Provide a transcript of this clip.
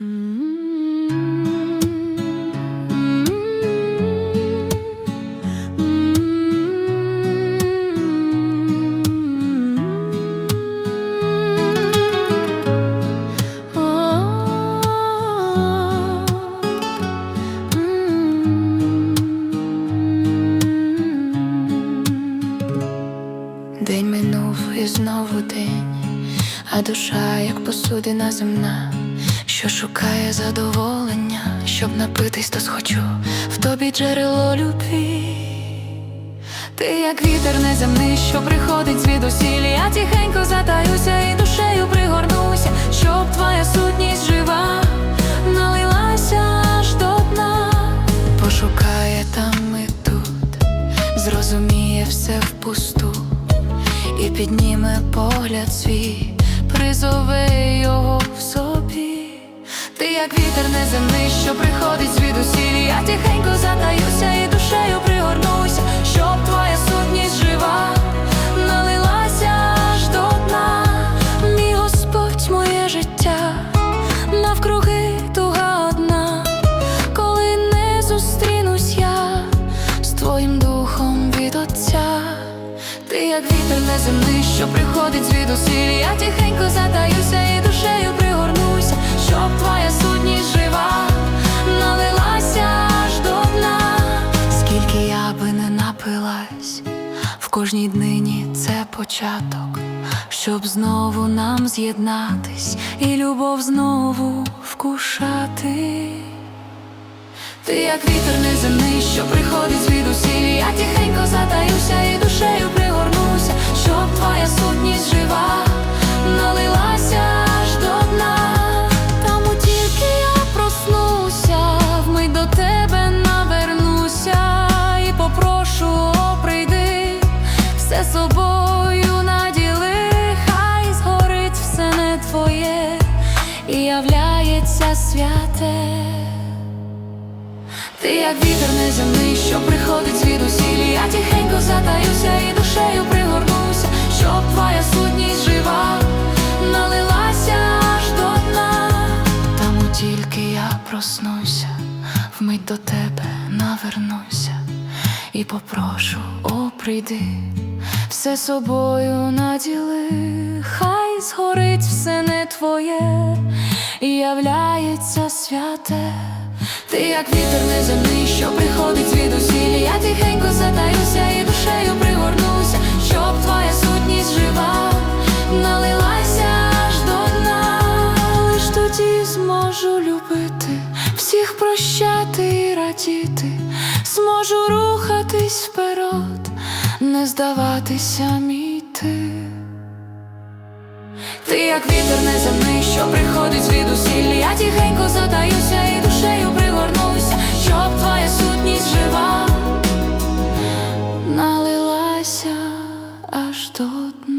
День минув і знову день, а душа, як посудина земна, що шукає задоволення, щоб напитись, то схочу. В тобі джерело любві. Ти як вітер неземний, що приходить звідусіль. Я тихенько затаюся і душею пригорнуся, щоб твоя сутність жива налилася аж до дна, пошукає там і тут, зрозуміє все впусту. І підніме погляд свій, призове його вітер неземний, що приходить звідусіль. Я тихенько затаюся і душею пригорнуся, щоб твоя сутність жива налилася аж мій Господь, моє життя, навкруги туга коли не зустрінусь я з твоїм духом від. Ти як вітер неземний, що приходить звідусіль. Я тихенько затаюся і душею пригорнуся, щоб твоя сутність жива налилася аж до дна. Скільки я би не напилась, в кожній днині це початок, щоб знову нам з'єднатись і любов знову вкушати. Ти як вітер неземний, що приходить звідусіль попрошу, о, прийди, все собою наділи, хай згорить все не твоє, і являється святе. Ти як вітер неземний, що приходить звідусіль Я тихенько затаюся і душею пригорнуся, щоб твоя сутність жива налилася аж до дна. Там у тільки я проснуся, вмить до тебе навернуся і попрошу, о, прийди, все собою наділи, хай згорить все не твоє, і являється святе. Ти як вітер неземний, що всіх прощати і радіти, зможу рухатись вперед, не здаватися мій ти. Ти як вітер неземний, що приходить звідусіль Я тихенько задаюся і душею пригорнуся, щоб твоя сутність жива, налилася аж до дна.